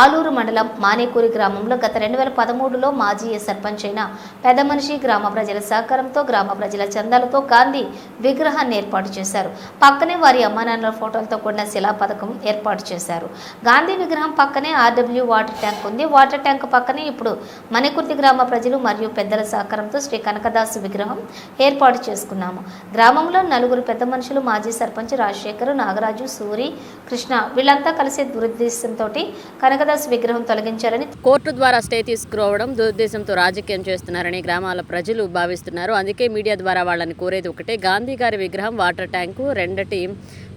ఆలూరు మండలం మానేకూరి గ్రామంలో గత రెండు వేల పదమూడులో మాజీ సర్పంచ్ అయిన పెద్ద మనిషి గ్రామ ప్రజల సహకారంతో గ్రామ ప్రజల చందాలతో గాంధీ విగ్రహాన్ని ఏర్పాటు చేశారు. పక్కనే వారి అమ్మానాన్నల ఫోటోలతో కూడిన శిలా పథకం ఏర్పాటు చేశారు. గాంధీ విగ్రహం పక్కనే ఆర్డబ్ల్యూ వాటర్ ట్యాంక్ ఉంది. వాటర్ ట్యాంక్ పక్కనే ఇప్పుడు మణికుర్తి గ్రామ ప్రజలు మరియు పెద్దల సహకారంతో శ్రీ కనకదాసు విగ్రహం ఏర్పాటు చేసుకున్నాము. గ్రామంలో నలుగురు పెద్ద మనుషులు మాజీ సర్పంచ్ రాజశేఖర్ నాగరాజు సూరి కృష్ణ వీళ్ళంతా కలిసి దురుద్దేశంతో కనకదాసు విగ్రహం తొలగించారని కోర్టు ద్వారా స్టే తీసుకురావడం దురుద్దేశంతో రాజకీయం చేస్తున్నారని గ్రామాల ప్రజలు భావిస్తున్నారు. అందుకే మీడియా ద్వారా వాళ్ళని కోరేది ఒకటే. గాంధీ గారి విగ్రహం వాటర్ ట్యాంకు రెండటి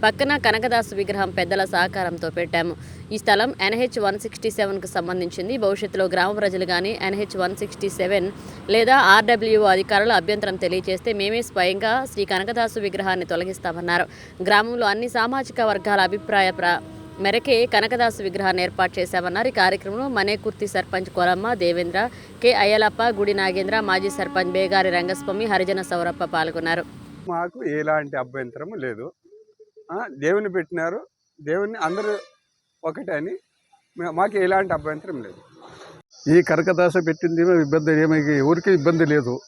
పక్కన కనకదాసు విగ్రహం పెద్దల సహకారంతో పెట్టాము. ఈ స్థలం ఎన్హెచ్ వన్ సిక్స్టీ సెవెన్కు సంబంధించింది. భవిష్యత్తులో గ్రామ ప్రజలు కానీ ఎన్హెచ్ వన్ సిక్స్టీ సెవెన్ లేదా ఆర్డబ్ల్యూ అధికారులు అభ్యంతరం తెలియజేస్తే మేమే స్వయంగా శ్రీ కనకదాసు విగ్రహాన్ని తొలగిస్తామన్నారు. గ్రామంలో అన్ని సామాజిక వర్గాల అభిప్రాయ ప్ర మేరకే కనకదాసు విగ్రహాన్ని ఏర్పాటు చేశామన్నారు. ఈ కార్యక్రమంలో మనేకుర్తి సర్పంచ్ కొలమ్మ దేవేంద్ర కె అయ్యలప్ప గుడి నాగేంద్ర మాజీ సర్పంచ్ బేగారి రంగస్వామి హరిజన సౌరప్ప పాల్గొన్నారు. మాకు ఎలాంటి అభ్యంతరం లేదు. ఆ, దేవుని పెట్టినారు. దేవుని అందరూ ఒకటే అని మా- మాకు ఎలాంటి అభ్యంతరం లేదు. ఈ కనకదాస పెట్టింది ఏమీ ఇబ్బంది ఏమీ ఎవరికి ఇబ్బంది లేదు.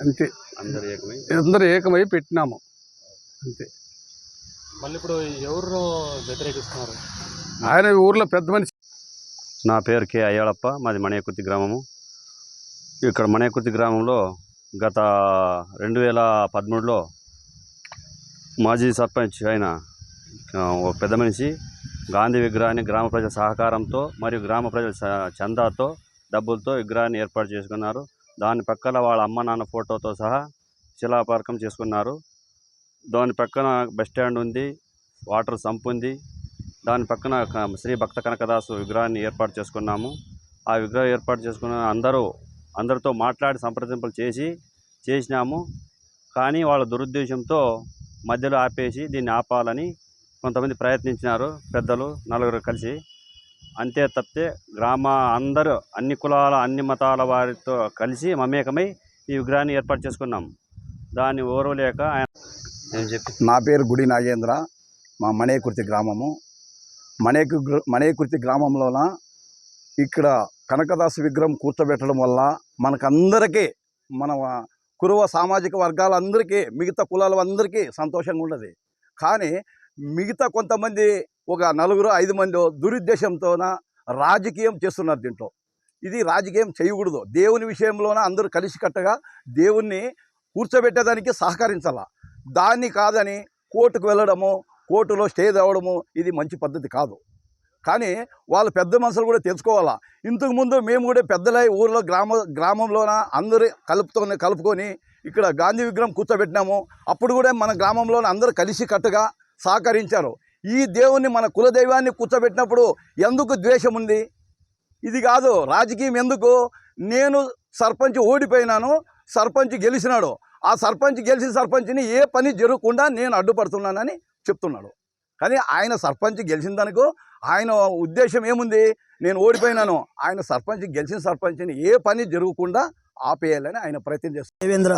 అంతే. అందరు ఏకమై అందరూ ఏకమై పెట్టినాము. అంతే. మళ్ళీ ఇప్పుడు ఎవరు వ్యతిరేకిస్తున్నారు? ఆయన ఊర్లో పెద్ద మనిషి. నా పేరు కె అయ్యాళప్ప మాది మణయకుర్తి గ్రామము. ఇక్కడ మణయకుర్తి గ్రామంలో గత రెండు వేల పదమూడులో మాజీ సర్పంచ్ అయిన ఒక పెద్ద మనిషి గాంధీ విగ్రహాన్ని గ్రామ ప్రజల సహకారంతో మరియు గ్రామ ప్రజల చందాతో డబ్బులతో విగ్రహాన్ని ఏర్పాటు చేసుకున్నారు. దాని పక్కన వాళ్ళ అమ్మ నాన్న ఫోటోతో సహా శిలాపార్కం చేసుకున్నారు. దాని పక్కన బస్ స్టాండ్ ఉంది వాటర్ సంప్ ఉంది. దాని పక్కన శ్రీ భక్త కనకదాసు విగ్రహాన్ని ఏర్పాటు చేసుకున్నాము. ఆ విగ్రహం ఏర్పాటు చేసుకున్న అందరూ అందరితో మాట్లాడి సంప్రదింపులు చేసి చేసినాము. కానీ వాళ్ళ దురుద్దేశంతో మధ్యలో ఆపేసి దీన్ని ఆపాలని కొంతమంది ప్రయత్నించినారు పెద్దలు నలుగురు కలిసి. అంతే తప్పితే గ్రామ అందరూ అన్ని కులాల అన్ని మతాల వారితో కలిసి మమేకమై ఈ విగ్రహాన్ని ఏర్పాటు చేసుకున్నాం. దాన్ని ఓర్వలేక ఆయన నా పేరు గుడి నాగేంద్ర. మా మణేకుర్తి గ్రామము. మణేకు మణేకుర్తి గ్రామంలోన ఇక్కడ కనకదాసు విగ్రహం కూర్చోబెట్టడం వల్ల మనకందరికీ మన కురువ సామాజిక వర్గాలందరికీ మిగతా కులాల అందరికీ సంతోషంగా ఉండదు. కానీ మిగతా కొంతమంది ఒక నలుగురు ఐదు మంది దురుద్దేశంతోన రాజకీయం చేస్తున్నారు దీంట్లో. ఇది రాజకీయం చేయకూడదు. దేవుని విషయంలోన అందరూ కలిసికట్టుగా దేవుణ్ణి కూర్చోబెట్టేదానికి సహకరించాలా. దాన్ని కాదని కోర్టుకు వెళ్ళడము కోర్టులో స్టే తేవడము ఇది మంచి పద్ధతి కాదు. కానీ వాళ్ళ పెద్ద మనుషులు కూడా తెలుసుకోవాలా? ఇంతకుముందు మేము కూడా పెద్దలై ఊర్లో గ్రామ గ్రామంలోన అందరూ కలుపుతోనే కలుపుకొని ఇక్కడ గాంధీ విగ్రహం కూర్చోబెట్టినాము. అప్పుడు కూడా మన గ్రామంలోన అందరూ కలిసి కట్టుగా సహకరించారు. ఈ దేవుణ్ణి మన కులదైవాన్ని కూర్చోబెట్టినప్పుడు ఎందుకు ద్వేషం ఉంది? ఇది కాదు రాజకీయం ఎందుకు? నేను సర్పంచ్ ఓడిపోయినాను సర్పంచ్ గెలిచినాడు. ఆ సర్పంచ్ గెలిచిన సర్పంచ్ని ఏ పని జరగకుండా నేను అడ్డుపడుతున్నానని చెప్తున్నాడు. కానీ ఆయన సర్పంచ్ గెలిచిన దానికో ఆయన ఉద్దేశం ఏముంది? నేను ఓడిపోయినాను. ఆయన సర్పంచ్ గెలిచిన సర్పంచ్ని ఏ పని జరగకుండా ఆపేయాలని ఆయన ప్రయత్నం చేస్తున్నారు దేవేంద్ర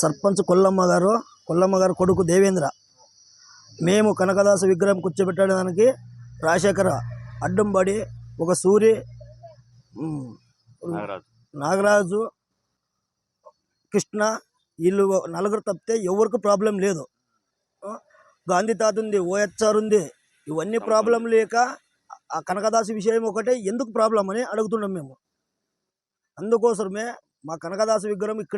సర్పంచ్ కొల్లమ్మ గారు కొల్లమ్మ గారు కొడుకు దేవేంద్ర మేము కనకదాస విగ్రహం కూర్చోబెట్టడానికి రాజశేఖర అడ్డం పడి ఒక సూరి నాగరాజు కృష్ణ వీళ్ళు నలుగురు తప్పితే ఎవరికి ప్రాబ్లం లేదు. గాంధీ తాత ఉంది ఓహెచ్ఆర్ ఉంది. ఇవన్నీ ప్రాబ్లం లేక ఆ కనకదాసు విషయం ఒకటే ఎందుకు ప్రాబ్లం అని అడుగుతున్నాం మేము. అందుకోసమే మా కనకదాసు విగ్రహం ఇక్కడ